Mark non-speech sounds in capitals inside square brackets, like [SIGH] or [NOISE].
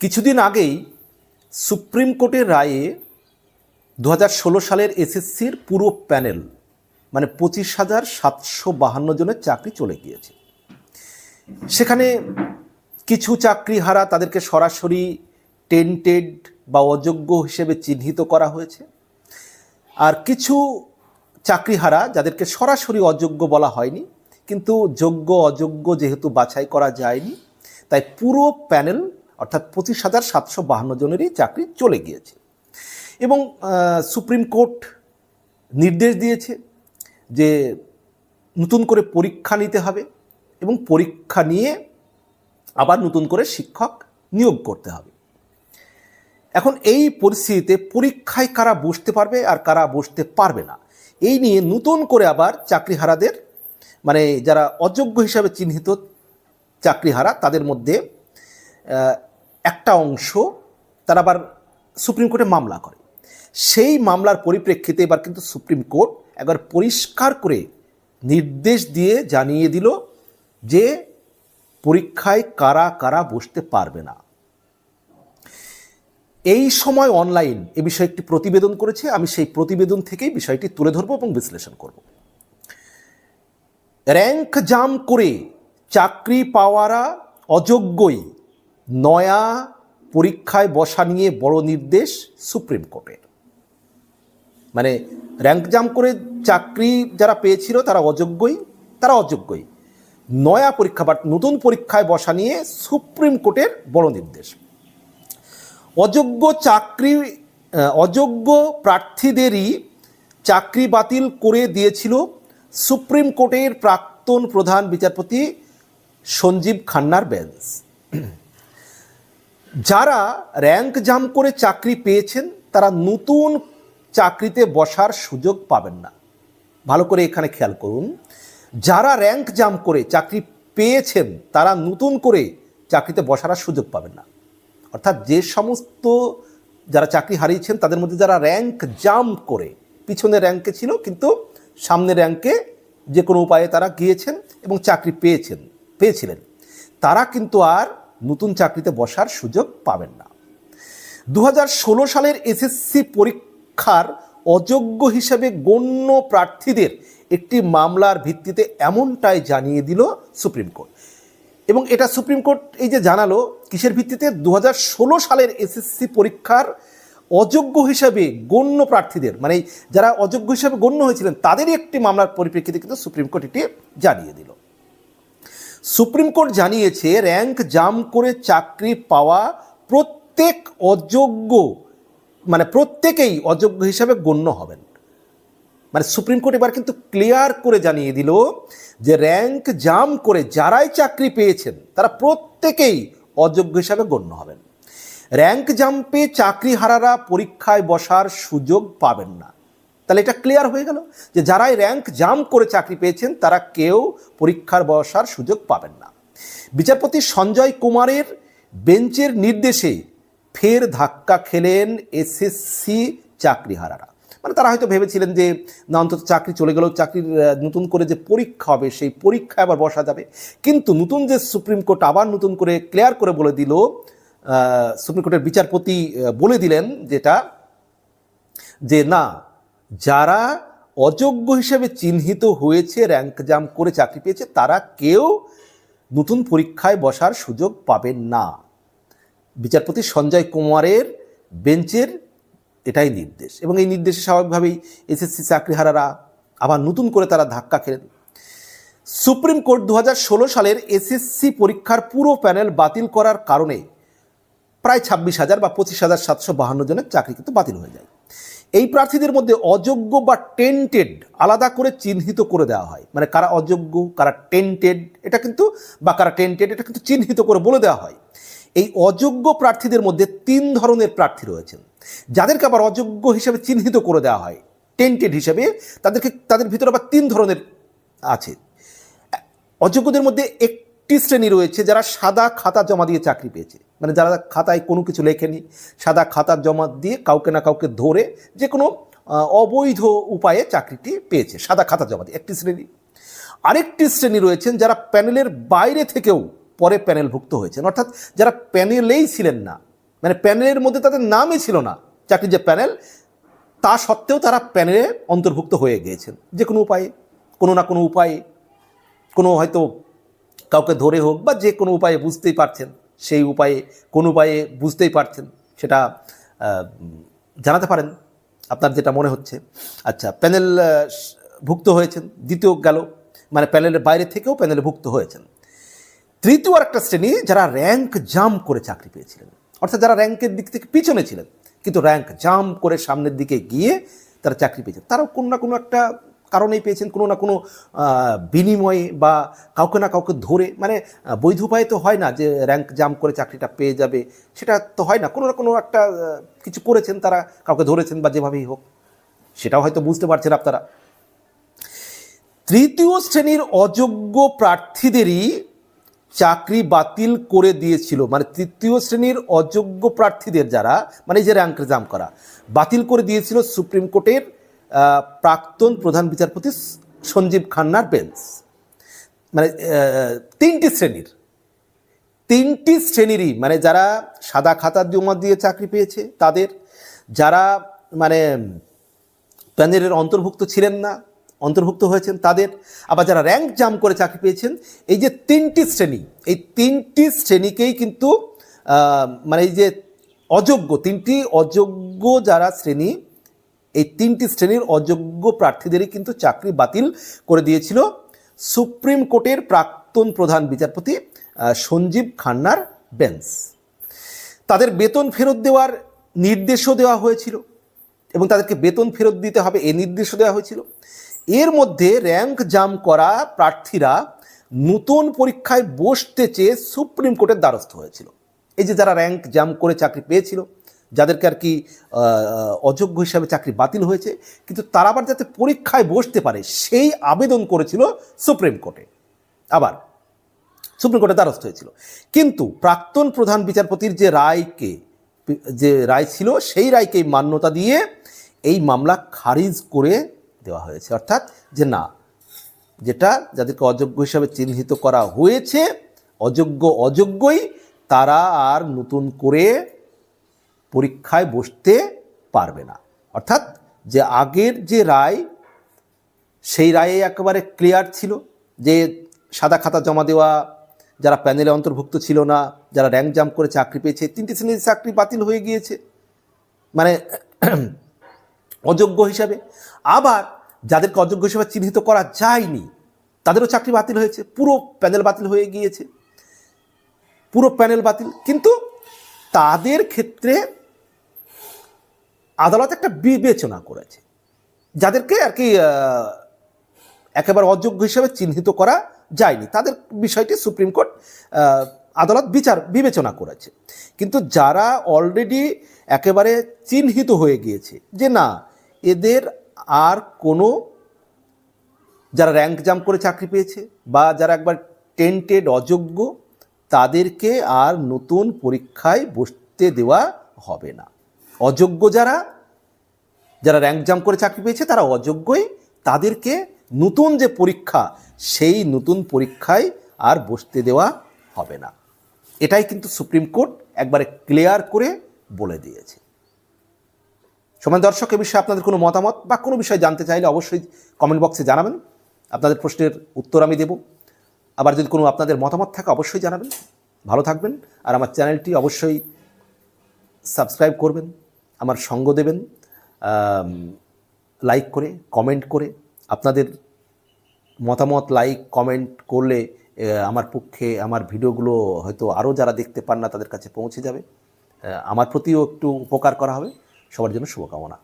কিছুদিন আগেই সুপ্রিম কোর্টের রায়ে দু সালের এসএসসির পুরো প্যানেল মানে পঁচিশ হাজার সাতশো বাহান্ন জনের চাকরি চলে গিয়েছে। সেখানে কিছু চাকরি হারা তাদেরকে সরাসরি টেন্টেড বা অযোগ্য হিসেবে চিহ্নিত করা হয়েছে। আর কিছু চাকরিহারা যাদেরকে সরাসরি অযোগ্য বলা হয়নি, কিন্তু যোগ্য অযোগ্য যেহেতু বাছাই করা যায়নি, তাই পুরো প্যানেল অর্থাৎ পঁচিশ হাজার সাতশো বাহান্ন জনেরই চাকরি চলে গিয়েছে। এবং সুপ্রিম কোর্ট নির্দেশ দিয়েছে যে নতুন করে পরীক্ষা নিতে হবে এবং পরীক্ষা নিয়ে আবার নতুন করে শিক্ষক নিয়োগ করতে হবে। এখন এই পরিস্থিতিতে পরীক্ষায় কারা বসতে পারবে আর কারা বসতে পারবে না, এই নিয়ে নতুন করে আবার চাকরিহারাদের মানে যারা অযোগ্য হিসাবে চিহ্নিত চাকরিহারা, তাদের মধ্যে একটা অংশ তারা আবার সুপ্রিম কোর্টে মামলা করে। সেই মামলার পরিপ্রেক্ষিতে এবার কিন্তু সুপ্রিম কোর্ট একবার পরিষ্কার করে নির্দেশ দিয়ে জানিয়ে দিল যে পরীক্ষায় কারা কারা বসতে পারবে না। এই সময় অনলাইন এ বিষয়ে একটি প্রতিবেদন করেছে। আমি সেই প্রতিবেদন থেকেই বিষয়টি তুলে ধরবো এবং বিশ্লেষণ করব। র্যাঙ্ক জাম করে চাকরি পাওয়ারা অযোগ্যই নয়া পরীক্ষায় বসা নিয়ে বড় নির্দেশ সুপ্রিম কোর্টের মানে র্যাঙ্ক জাম করে চাকরি যারা পেয়েছিল তারা অযোগ্যই তারা অযোগ্যই। নয়া পরীক্ষা বা নতুন পরীক্ষায় বসা নিয়ে সুপ্রিম কোর্টের বড় নির্দেশ। অযোগ্য চাকরি অযোগ্য প্রার্থীদেরই চাকরি বাতিল করে দিয়েছিল সুপ্রিম কোর্টের প্রাক্তন প্রধান বিচারপতি সঞ্জীব খান্নার বেঞ্চ যারা র্যাঙ্ক জাম করে চাকরি পেয়েছেন, তারা নতুন চাকরিতে বসার সুযোগ পাবেন না। ভালো করে এখানে খেয়াল করুন। যারা র্যাঙ্ক জাম করে চাকরি পেয়েছেন, তারা নতুন করে চাকরিতে বসার আর সুযোগ পাবেন না। অর্থাৎ যে সমস্ত যারা চাকরি হারিয়েছেন, তাদের মধ্যে যারা র্যাঙ্ক জাম করে পিছনে র্যাঙ্কে ছিল, কিন্তু সামনে র্যাঙ্কে যে কোনো উপায়ে তারা গিয়েছেন এবং চাকরি পেয়েছেন, পেয়েছিলেন, তারা কিন্তু আর নতুন চাকরিতে বসার সুযোগ পাবেন না। দু হাজার ষোলো সালের এসএসসি পরীক্ষার অযোগ্য হিসেবে গণ্য প্রার্থীদের একটি মামলার ভিত্তিতে এমনটাই জানিয়ে দিল সুপ্রিম কোর্ট। এবং এটা সুপ্রিম কোর্ট এই যে জানালো, কিসের ভিত্তিতে? দু হাজার ষোলো সালের এসএসসি পরীক্ষার অযোগ্য হিসাবে গণ্য প্রার্থীদের মানে যারা অযোগ্য হিসাবে গণ্য হয়েছিলেন, তাদেরই একটি মামলার পরিপ্রেক্ষিতে কিন্তু সুপ্রিম কোর্ট এটি জানিয়ে দিল। সুপ্রিম কোর্ট জানিয়েছে, র্যাঙ্ক জাম করে চাকরি পাওয়া প্রত্যেক অযোগ্য মানে প্রত্যেকেই অযোগ্য হিসাবে গণ্য হবেন। মানে সুপ্রিম কোর্ট এবার কিন্তু ক্লিয়ার করে জানিয়ে দিল যে র্যাঙ্ক জাম করে যারাই চাকরি পেয়েছেন, তারা প্রত্যেকেই অযোগ্য হিসাবে গণ্য হবেন। র্যাঙ্ক জাম পেয়ে চাকরি হারারা পরীক্ষায় বসার সুযোগ পাবেন না। তাহলে এটা ক্লিয়ার হয়ে গেল যে যারাই র্যাঙ্ক জাম করে চাকরি পেয়েছেন, তারা কেউ পরীক্ষার বসার সুযোগ পাবেন না। বিচারপতি সঞ্জয় কুমারের বেঞ্চের নির্দেশে ফের ধাক্কা খেলেন এসএসসি চাকরিহারারা। মানে তারা হয়তো ভেবেছিলেন যে, না, অন্তত চাকরি চলে গেলেও চাকরির নতুন করে যে পরীক্ষা হবে, সেই পরীক্ষায় আবার বসা যাবে। কিন্তু নতুন যে সুপ্রিম কোর্ট আবার নতুন করে ক্লিয়ার করে বলে দিল সুপ্রিম কোর্টের বিচারপতি বলে দিলেন যেটা, যে না যারা অযোগ্য হিসেবে চিহ্নিত হয়েছে র্যাঙ্ক জাম করে চাকরি পেয়েছে, তারা কেউ নতুন পরীক্ষায় বসার সুযোগ পাবেন না। বিচারপতি সঞ্জয় কুমারের বেঞ্চের এটাই নির্দেশ। এবং এই নির্দেশে স্বাভাবিকভাবেই এসএসসি চাকরিহারারা আবার নতুন করে তারা ধাক্কা খেলেন। সুপ্রিম কোর্ট দু হাজার ষোলো সালের এসএসসি পরীক্ষার পুরো প্যানেল বাতিল করার কারণে প্রায় ছাব্বিশ হাজার বা পঁচিশ হাজার সাতশো বাহান্ন জনের চাকরি কিন্তু বাতিল হয়ে যায়। এই প্রার্থীদের মধ্যে অযোগ্য বা টেন্টেড আলাদা করে চিহ্নিত করে দেওয়া হয়। মানে কারা অযোগ্য, কারা টেন্টেড এটা কিন্তু, বা কারা টেন্টেড এটা কিন্তু চিহ্নিত করে বলে দেওয়া হয়। এই অযোগ্য প্রার্থীদের মধ্যে তিন ধরনের প্রার্থী রয়েছেন। যাদেরকে আবার অযোগ্য হিসেবে চিহ্নিত করে দেওয়া হয় টেন্টেড হিসেবে, তাদেরকে, তাদের ভিতরে আবার তিন ধরনের আছে। অযোগ্যদের মধ্যে একটি শ্রেণি রয়েছে যারা সাদা খাতা জমা দিয়ে চাকরি পেয়েছে। মানে যারা খাতায় কোনো কিছু লেখেনি, সাদা খাতা জমা দিয়ে কাউকে না কাউকে ধরে যে কোনো অবৈধ উপায়ে চাকরিটি পেয়েছে, সাদা খাতা জমা দিয়ে, একটি শ্রেণি। আরেকটি শ্রেণি রয়েছেন যারা প্যানেলের বাইরে থেকেও পরে প্যানেলভুক্ত হয়েছেন। অর্থাৎ যারা প্যানেলেই ছিলেন না মানে প্যানেলের মধ্যে তাদের নামই ছিল না। চাকরির যে প্যানেল, তা সত্ত্বেও তারা প্যানেলে অন্তর্ভুক্ত হয়ে গিয়েছেন। যে কোনো উপায়ে, কোনো না কোনো উপায়ে, কোনো হয়তো কাউকে ধরে হোক বা যে কোনো উপায়ে বুঝতেই পারছেন, সেই উপায়ে, কোন উপায়ে বুঝতেই পারছেন, সেটা জানাতে পারেন। আপনার যেটা মনে হচ্ছে। আচ্ছা প্যানেল ভুক্ত হয়েছেন, দ্বিতীয় গেল মানে প্যানেলের বাইরে থেকেও প্যানেলে ভুক্ত হয়েছেন। তৃতীয় আরেকটা শ্রেণি, যারা র্যাঙ্ক জাম্প করে চাকরি পেয়েছিলেন। অর্থাৎ যারা র্যাঙ্কের দিক থেকে পিছনে ছিলেন, কিন্তু র্যাঙ্ক জাম্প করে সামনের দিকে গিয়ে তারা চাকরি পেয়েছেন। তারাও কোনো না কোনো একটা কারণেই পেয়েছেন কোনো না কোনো বিনিময়ে বা কাউকে না কাউকে ধরে। মানে বৈধ উপায়ে তো হয় না যে র্যাঙ্ক জাম্প করে চাকরিটা পেয়ে যাবে। সেটা তো হয় না। কোনো না কোনো একটা কিছু করেছেন তারা, কাউকে ধরেছেন বা যেভাবেই হোক। সেটাও হয়তো বুঝতে পারছেন আপনারা। তৃতীয় শ্রেণির অযোগ্য প্রার্থীদেরই চাকরি বাতিল করে দিয়েছিল। মানে তৃতীয় শ্রেণির অযোগ্য প্রার্থীদের যারা মানে যে র্যাঙ্ক জাম করা, বাতিল করে দিয়েছিল সুপ্রিম কোর্টের প্রাক্তন প্রধান বিচারপতি সঞ্জীব খান্নার বেঞ্চ মানে তিনটি শ্রেণির। তিনটি শ্রেণীরই মানে যারা সাদা খাতা জমা দিয়ে চাকরি পেয়েছে, তাদের যারা মানে প্যানেলের অন্তর্ভুক্ত ছিলেন না, অন্তর্ভুক্ত হয়েছেন, তাদের আবার যারা র্যাঙ্ক জাম করে চাকরি পেয়েছেন, এই যে তিনটি শ্রেণি, এই তিনটি শ্রেণীকেই কিন্তু মানে এই যে অযোগ্য, তিনটি অযোগ্য যারা শ্রেণি এই তিনটি শ্রেণির অযোগ্য প্রার্থীদেরই কিন্তু চাকরি বাতিল করে দিয়েছিল সুপ্রিম কোর্টের প্রাক্তন প্রধান বিচারপতি সঞ্জীব খান্নার বেঞ্চ। তাদের বেতন ফেরত দেওয়ার নির্দেশও দেওয়া হয়েছিল এবং তাদেরকে বেতন ফেরত দিতে হবে এ নির্দেশও দেওয়া হয়েছিল। এর মধ্যে র্যাঙ্ক জাম করা প্রার্থীরা নতুন পরীক্ষায় বসতে চেয়ে সুপ্রিম কোর্টের দ্বারস্থ হয়েছিল। এই যে যারা র্যাঙ্ক জাম করে চাকরি পেয়েছিল যাদেরকে আর কি অযোগ্য হিসাবে চাকরি বাতিল হয়েছে, কিন্তু তারা আবার যাতে পরীক্ষায় বসতে পারে, সেই আবেদন করেছিল সুপ্রিম কোর্টে। আবার সুপ্রিম কোর্টে দ্বারস্থ হয়েছিল। কিন্তু প্রাক্তন প্রধান বিচারপতির যে রায়কে, যে রায় ছিল, সেই রায়কে মান্যতা দিয়ে এই মামলা খারিজ করে দেওয়া হয়েছে। অর্থাৎ যে না, যেটা যাদেরকে অযোগ্য হিসাবে চিহ্নিত করা হয়েছে, অযোগ্য অযোগ্যই, তারা আর নতুন করে পরীক্ষায় বসতে পারবে না। অর্থাৎ যে আগের যে রায়, সেই রায়ে একেবারে ক্লিয়ার ছিল যে সাদা খাতা জমা দেওয়া, যারা প্যানেলে অন্তর্ভুক্ত ছিল না, যারা র্যাঙ্ক জাম্প করে চাকরি পেয়েছে, তিনটি শ্রেণির চাকরি বাতিল হয়ে গিয়েছে। মানে [CLEARS THROAT] অযোগ্য হিসাবে। আবার যাদেরকে অযোগ্য হিসাবে চিহ্নিত করা যায়নি, তাদেরও চাকরি বাতিল হয়েছে। পুরো প্যানেল বাতিল হয়ে গিয়েছে। পুরো প্যানেল বাতিল। কিন্তু তাদের ক্ষেত্রে আদালত একটা বিবেচনা করেছে, যাদেরকে আর কি একেবারে অযোগ্য হিসেবে চিহ্নিত করা যায়নি। তাদের বিষয়টি সুপ্রিম কোর্ট আদালত বিচার, বিবেচনা করেছে। কিন্তু যারা অলরেডি একেবারে চিহ্নিত হয়ে গিয়েছে যে না, এদের আর কোনো, যারা র্যাঙ্ক জাম্প করে চাকরি পেয়েছে বা যারা একবার টেন্টেড অযোগ্য তাদেরকে আর নতুন পরীক্ষায় বসতে দেওয়া হবে না। অযোগ্য যারা যারা র্যাঙ্ক জাম্প করে চাকরি পেয়েছে, তারা অযোগ্যই। তাদেরকে নতুন যে পরীক্ষা, সেই নতুন পরীক্ষায় আর বসতে দেওয়া হবে না। এটাই কিন্তু সুপ্রিম কোর্ট একবারে ক্লিয়ার করে বলে দিয়েছে। সময় দর্শক, এ বিষয়ে আপনাদের কোনো মতামত বা কোনো বিষয় জানতে চাইলে অবশ্যই কমেন্ট বক্সে জানাবেন। আপনাদের প্রশ্নের উত্তর আমি দেব। আবার যদি কোনো আপনাদের মতামত থাকে, অবশ্যই জানাবেন। ভালো থাকবেন। আর আমার চ্যানেলটি অবশ্যই সাবস্ক্রাইব করবেন, আমার সঙ্গ দেবেন লাইক করে, কমেন্ট করে। আপনাদের মতামত, লাইক, কমেন্ট করলে আমার পক্ষে আমার ভিডিওগুলো হয়তো আরও যারা দেখতে পান না, তাদের কাছে পৌঁছে যাবে। আমার প্রতিও একটু উপকার করা হবে। সবার জন্য শুভকামনা।